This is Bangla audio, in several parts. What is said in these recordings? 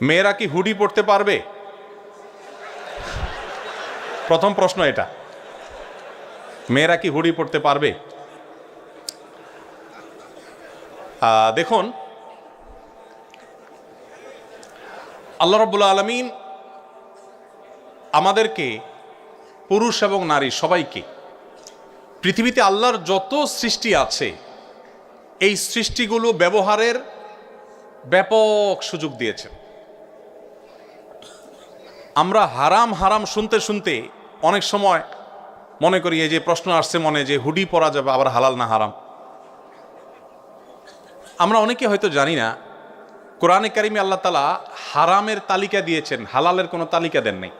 মেয়েরা কি হুডি পড়তে পারবে? প্রথম প্রশ্ন এটা। মেয়েরা কি হুডি পড়তে পারবে? দেখুন। আল্লাহ রব্বুল আলমিন আমাদেরকে পুরুষ এবং নারী সবাইকে পৃথিবীতে আল্লাহর যত সৃষ্টি আছে, এই সৃষ্টিগুলো ব্যবহারের ব্যাপক সুযোগ দিয়েছেন। আমরা হারাম হারাম শুনতে শুনতে অনেক সময় মনে করি, এই যে প্রশ্ন আসছে মনে, যে হুডি পরা যাবে, আবার হালাল না হারাম। আমরা অনেকে হয়তো জানি না, কোরআনে কারিমে আল্লাহ তালা হারামের তালিকা দিয়েছেন, হালালের কোনো তালিকা দেন নাই।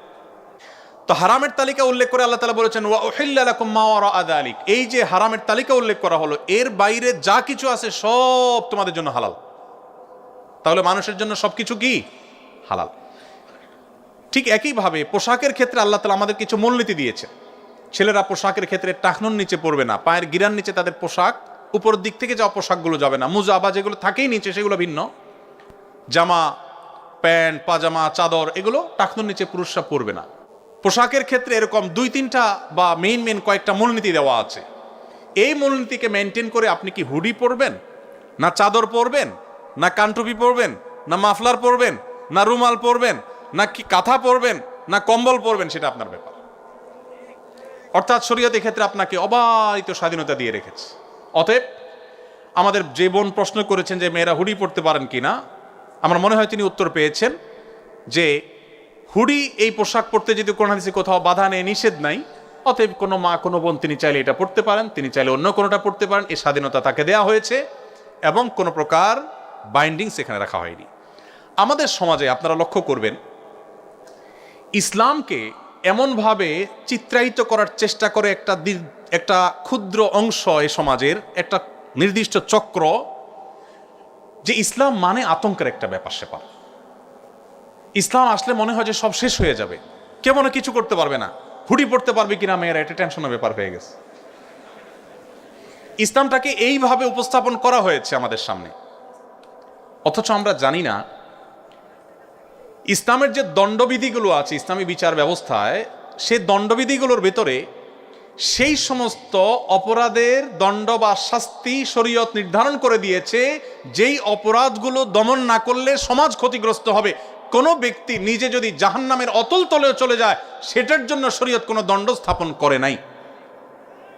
তো হারামের তালিকা উল্লেখ করে আল্লাহ তালা বলেছেন ওয়ারা এই যে হারামের তালিকা উল্লেখ করা হলো, এর বাইরে যা কিছু আছে সব তোমাদের জন্য হালাল। তাহলে মানুষের জন্য সবকিছু কি? হালাল। ঠিক একইভাবে পোশাকের ক্ষেত্রে আল্লাহ তালা আমাদের কিছু মূলনীতি দিয়েছে ছেলেরা পোশাকের ক্ষেত্রে টাকনুর নিচে পড়বে না, পায়ের গিরার নিচে তাদের পোশাক, উপরের দিক থেকে যাওয়া পোশাকগুলো যাবে না। মুজা বা যেগুলো থাকেই নিচে সেগুলো ভিন্ন। জামা, প্যান্ট, পাজামা, চাদর, এগুলো টাকনুর নিচে পুরুষরা পরবে না। পোশাকের ক্ষেত্রে এরকম দুই তিনটা বা মেইন মেইন কয়েকটা মূলনীতি দেওয়া আছে। এই মূলনীতিকে মেনটেন করে আপনি কি হুডি পরবেন? না চাদর পরবেন? না কানটুপি পরবেন? না মাফলার পরবেন? না রুমাল পরবেন? না কি কাঁথা পরবেন, না কম্বল পরবেন, সেটা আপনার ব্যাপার। অর্থাৎ শরীয়তের ক্ষেত্রে আপনাকে অবারিত স্বাধীনতা দিয়ে রেখেছে। অতএব আমাদের যে বোন প্রশ্ন করেছেন যে মেয়েরা হুডি পড়তে পারেন কিনা, আমার মনে হয় তিনি উত্তর পেয়েছেন যে হুডি এই পোশাক পরতে যদি কোনো হাদিসে কোথাও বাধা নেই, নিষেধ নাই, অতএব কোনো মা, কোনো বোন তিনি চাইলে এটা পড়তে পারেন, তিনি চাইলে অন্য কোনোটা পড়তে পারেন এই স্বাধীনতা তাকে দেয়া হয়েছে এবং কোনো প্রকার বাইন্ডিং সেখানে রাখা হয়নি। আমাদের সমাজে আপনারা লক্ষ্য করবেন ইসলামকে এমনভাবে চিত্রায়িত করার চেষ্টা করে একটা একটা ক্ষুদ্র অংশ এই সমাজের, একটা নির্দিষ্ট চক্র, যে ইসলাম মানে আতঙ্কের একটা ব্যাপার স্যাপার। ইসলাম আসলে মনে হয় যে সব শেষ হয়ে যাবে। কে মনে কিছু করতে পারবে না। হুডি পড়তে পারবে কিনা মেয়েরা, এটা টেনশনের ব্যাপার হয়ে গেছে। ইসলামটাকে এইভাবে উপস্থাপন করা হয়েছে আমাদের সামনে। অথচ আমরা জানি না ইসলামের যে দণ্ডবিধিগুলো আছে, ইসলামী বিচার ব্যবস্থায়, সেই দণ্ডবিধিগুলোর ভেতরে সেই সমস্ত অপরাধের দণ্ড বা শাস্তি শরীয়ত নির্ধারণ করে দিয়েছে, যেই অপরাধগুলো দমন না করলে সমাজ ক্ষতিগ্রস্ত হবে। কোনো ব্যক্তি নিজে যদি জাহান্নামের অতল তলেও চলে যায়, সেটার জন্য শরীয়ত কোনো দণ্ড স্থাপন করে নাই।